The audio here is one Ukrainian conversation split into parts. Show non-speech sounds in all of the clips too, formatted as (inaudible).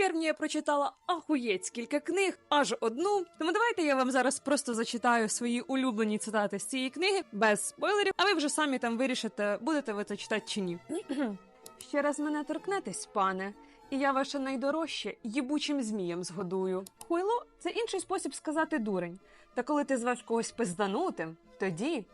червні я прочитала ахуєць скільки книг, аж одну. Тому давайте я вам зараз просто зачитаю свої улюблені цитати з цієї книги без спойлерів, а ви вже самі там вирішите, будете ви це читати чи ні. (clears throat) Ще раз мене торкнетесь, пане, і я ваше найдорожче їбучим змієм згодую. Хуйло це інший спосіб сказати дурень. Та коли ти звеш когось пизданутим, тоді.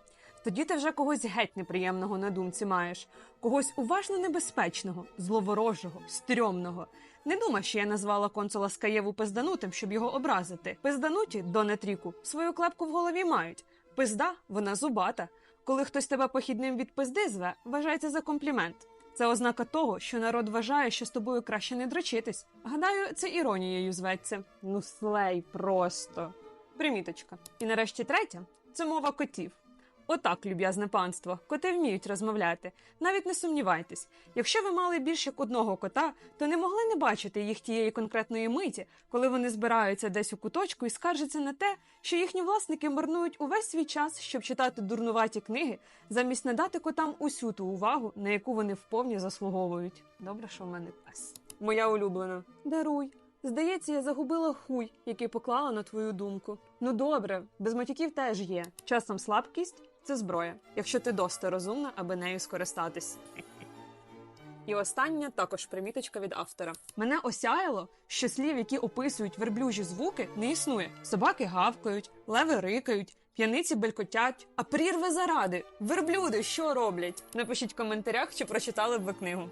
Тоді ти вже когось геть неприємного на думці маєш, когось уважно небезпечного, зловорожого, стрьомного. Не думай, що я назвала консула Скаєву пизданутим, щоб його образити. Пиздануті до нетріку свою клепку в голові мають. Пизда, вона зубата. Коли хтось тебе похідним від пизди зве, вважається за комплімент. Це ознака того, що народ вважає, що з тобою краще не дрочитись. Гадаю, це іронією зветься. Ну, слей просто. Приміточка. І нарешті третя це мова котів. Отак, люб'язне панство, коти вміють розмовляти. Навіть не сумнівайтесь. Якщо ви мали більше як одного кота, то не могли не бачити їх тієї конкретної миті, коли вони збираються десь у куточку і скаржаться на те, що їхні власники марнують увесь свій час, щоб читати дурнуваті книги, замість надати котам усю ту увагу, на яку вони вповні заслуговують. Добре, що в мене пес. Моя улюблена. Даруй. Здається, я загубила хуй, який поклала на твою думку. Ну добре, без матюків теж є. Часом слабкість це зброя, якщо ти досить розумна, аби нею скористатись. І остання також приміточка від автора. Мене осяяло, що слів, які описують верблюжі звуки, не існує. Собаки гавкають, леви рикають, п'яниці белькотять. А прірви заради. Верблюди що роблять? Напишіть в коментарях, чи прочитали б ви книгу.